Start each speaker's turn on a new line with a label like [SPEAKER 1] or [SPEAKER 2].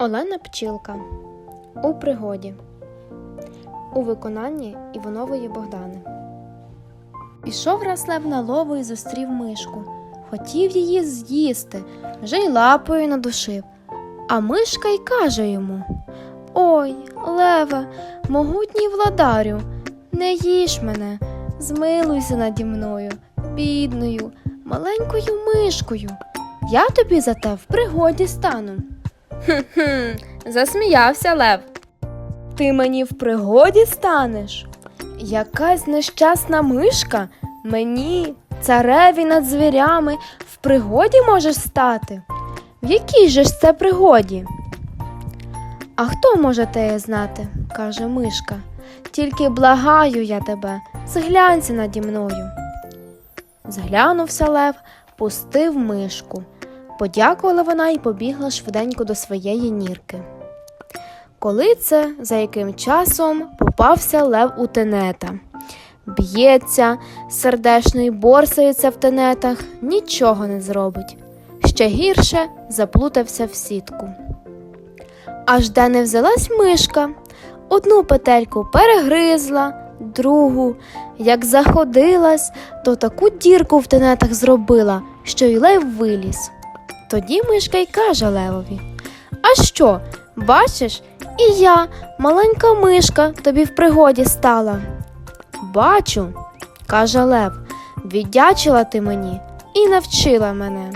[SPEAKER 1] Олена Пчілка у пригоді у виконанні Іванової Богдани. Пішов раз лев на лову і зустрів мишку. Хотів її з'їсти, вже й лапою надушив. А мишка й каже йому: Ой, леве, могутній владарю, не їж мене, змилуйся наді мною, бідною, маленькою мишкою. Я тобі за те в пригоді стану. Хм, засміявся Лев. Ти мені в пригоді станеш? Якась нещасна мишка мені, цареві над звірями, в пригоді можеш стати? В якій же ж це пригоді? А хто може теє знати? каже мишка. Тільки благаю я тебе, зглянься наді мною. Зглянувся лев, пустив мишку. Подякувала вона і побігла швиденько до своєї нірки. Коли це, за яким часом попався лев у тенета. Б'ється, сердешно й борсається в тенетах, нічого не зробить. Ще гірше заплутався в сітку. Аж де не взялась мишка, одну петельку перегризла, другу, як заходилась, то таку дірку в тенетах зробила, що й лев виліз. Тоді мишка й каже левові: А що, бачиш, і я, маленька мишка, тобі в пригоді стала. Бачу, каже Лев, віддячила ти мені і навчила мене.